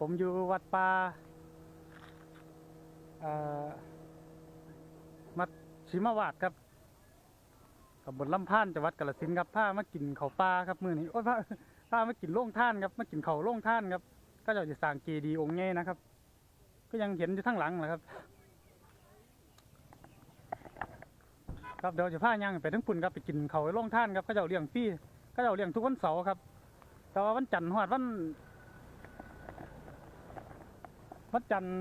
ผมอยู่วัดป่าเอ่อมัดชิมาวาดครับตำบลลำพานจังหวัดกาฬสินครับพามากินเขาปลาครับมื้อนี้โอ้ยพาพามากินโล่งท่านครับมากินเขาโล่งท่านครับ ก็จะจะสร้างเจดีย์องค์ใหญ่นะครับ ก็ยังเห็นอยู่ทั้งหลังแหละครับ ครับเดี๋ยวจะพาย่างไปทั้งปุ่นครับไปกินเขาโล่งท่านครับก็จ้าเลี้ยงฟรีก็จ้าเลี้ยงทุกวันเสาร์ครับ แต่ว่าวันจันทร์ฮอดวัน วันจันทร์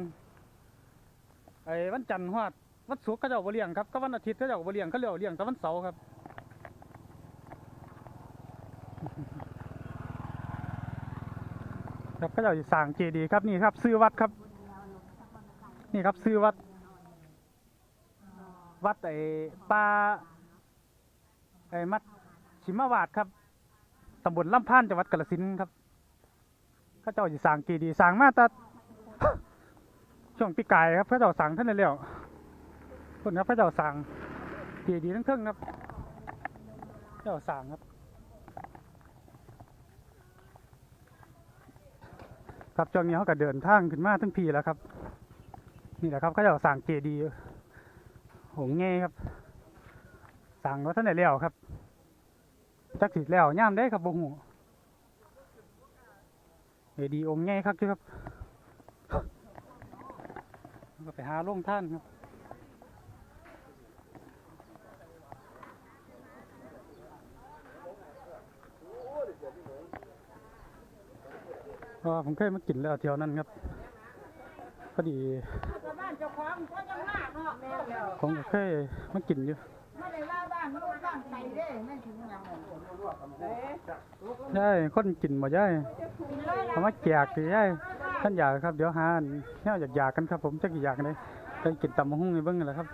ไอ้วันจันทร์ฮอดวันศุกร์ก็เจ้าบ่เลี้ยงครับก็วันอาทิตย์ก็เจ้าบ่เลี้ยงเขาเลี้ยงเลี้ยงแต่วันเสาร์ครับครับก็เจ้าสิสร้างเจดีย์ครับนี่ครับซื้อวัดครับ นี่ครับซื้อวัด วัดไอ้ป่าไอ้มัดชิมาวาดครับตำบลลำพานจังหวัดกาฬสินธุ์ครับเข้าเจ้าสิสร้างเจดีย์สร้างมาแต่ ช่วงปีกายครับเข้าเจ้าสร้างท่านได้แล้วคนครับเข้าเจ้าสร้างเจดีย์ทั้งเครื่องครับเข้าเจ้าสร้างครับ ครับช่วงนี้เขาก็เดินทางขึ้นมาทั้งพีแล้วครับ นี่แหละครับเขาเจ้าสร้างเจดีย์หงเง่ครับ สั่งว่าท่านไหนแล้วครับจักสิแล้วย่ามได้ครับบ่หูเอดีองค์ใหญ่ครับครับ ก็ไปหาลงท่านครับพราะว่าผมเคยมากินแล้วเที่ยวนั้นครับพอดีบ้านเจ้าของก็ยังมแม่แล้วผมก็เคยมากินอยู่ไม่ได้ว่าบ้านกินใครเด้แม่ถึงยังเอ๊ะย่ายคนกินบ่ย่ายกินเลยเอามาแจกสิย่าย ท่านอยากครับเดี๋ยวหาอันแนวอยากๆกันครับ ผมจักสิอยากเลยไปกินตำมะฮุ่งให้เบิ่งนั่นแหละครับ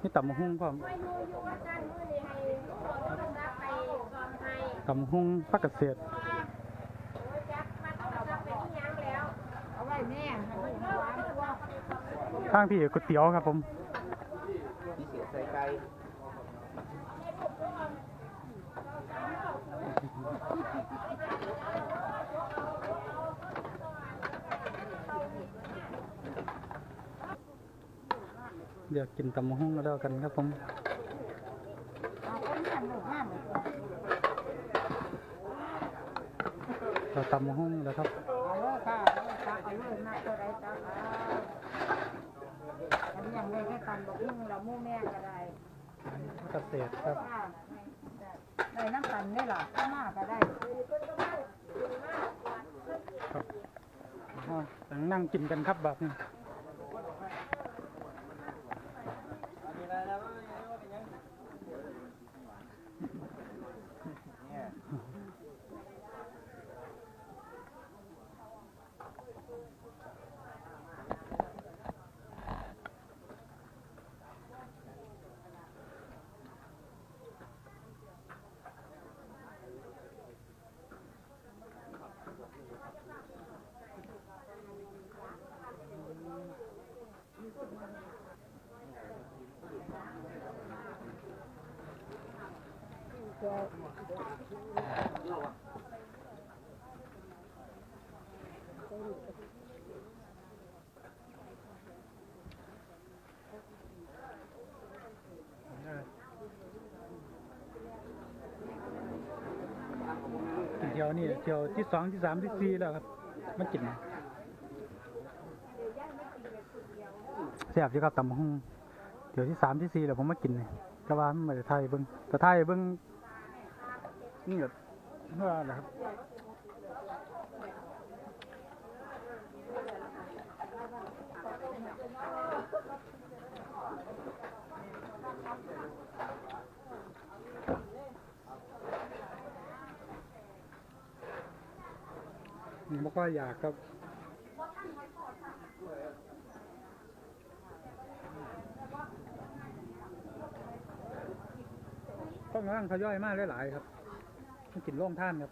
นี่ตำมะฮุ่งพร้อมตำมะฮุ่งผักเกษตรข้างพี่ก๋วยเตี๋ยวครับผม เดี๋ยวกินตำมะฮุ่งแล้วกันครับผมเอาคนแม่ลูกแม่หมดเราตำมะฮุ่งแล้วครับเอายุเลยค่ะเอาเลยนักตัวใดยังเลยแค่ตันบอกมึงเรามู่แม่ก็ได้เกษตรครับได้น้ำตันได้หรอข้ามาก็ได้อ๋อนั่งกินกันครับแบบนี้ เที่ยวนี่เที่ยวที่สองที่สามที่สี่แล้วครับมากินแซ่บอยู่ครับตำมะฮุ่งเที่ยวที่สามที่สี่แล้วผมมากินนี่แต่ว่ามันไม่ได้ไทยเบิ้งแต่ไทยเบิ้ง นี่แบบเมื่อไหร่ครับไม่ค่อยอยากครับต้องร่างเขาย่อยมากหลายๆครับ ต้องกินโล่งท่านครับ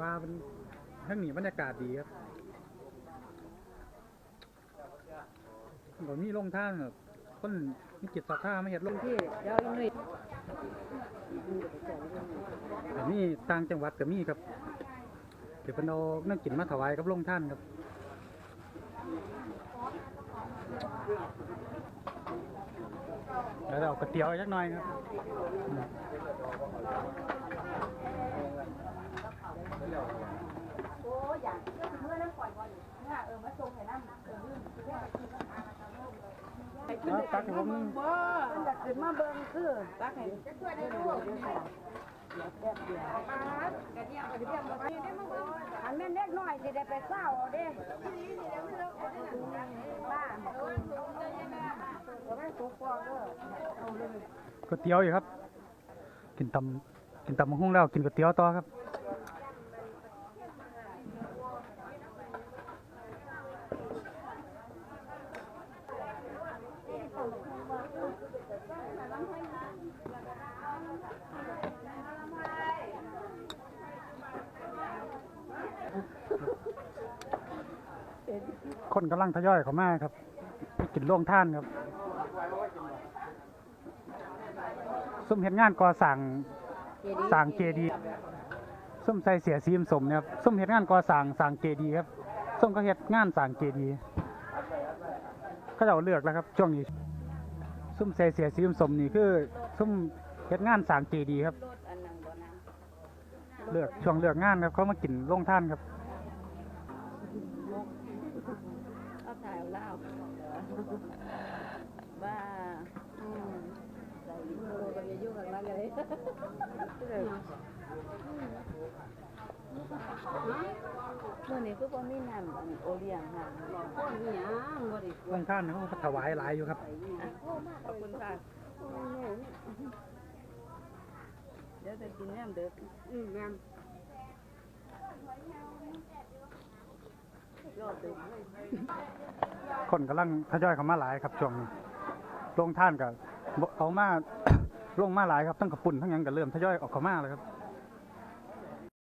ว่ามันทั้งหนีบรรยากาศดีครับผมมีโล่งท่านแบบคนมีจิตศรัทธามาเฮ็ดลงที่เดี๋ยวอีกหน่อยอันนี้ต่างจังหวัดก็มีครับเดี๋ยวเพิ่นเอาน้ำกินมาถวายกับโรงท่านครับ แล้วเราเอาก๋วยเตี๋ยวอีกจักหน่อยครับแล้วตักให้ผมบ่อยากขึ้นมาเบิ่งคือตักให้ช่วยได้ลูก อันแม่เล็กน้อยสิได้ไปเศร้าเอาเด้บ้าเดี๋ยวมันสุกพอเด้อเอาเลยก๋วยเตี๋ยวอยู่ครับ กินตำกินตำมะฮุ่งแล้วกินก๋วยเตี๋ยวต่อครับ คนกำลังทยอยเข้ามาครับไปกินโร่วงท่านครับซุ่มเห็นงานก่อสร้างสร้างเจดีย์ซุ่มใส่เสียสีมสมเนี่ยครับซุ่มเห็นงานก่อสร้างสร้างเจดีย์ครับซุ่มก็เห็นงานสร้างเจดีย์เขาจะเอาเลือกแล้วครับช่วงนี้ซุ่มใส่เสียสีมสมนี่คือซุ่มเห็นงานสร้างเจดีย์ครับอันนั้นบ่นะเลือกช่วงเลือกงานครับเขามากินโรงท่านครับ เอาถ่ายเอาเล่าบ้าอืมใส่ลิ้นโลกับยายุ่งกันมาเลยเมื่อนี้คือบ่มีน้ำอันโอเลี้ยงค่ะบ่มีหยังบ่ได้โรงท่านเขาก็ถวายหลายอยู่ครับ ขอบคุณค่ะเดี๋ยวจะกินแหนมเด็กอืมแหนมรอดเด็กเลย คนกำลังทยอยเข้ามาหลายครับช่วงนี้โรงท่านกับเอามา ลงมาหลายครับทั้งกระปุ่นทั้งหยังก็เริ่มทยอยออกเข้ามาเลยครับ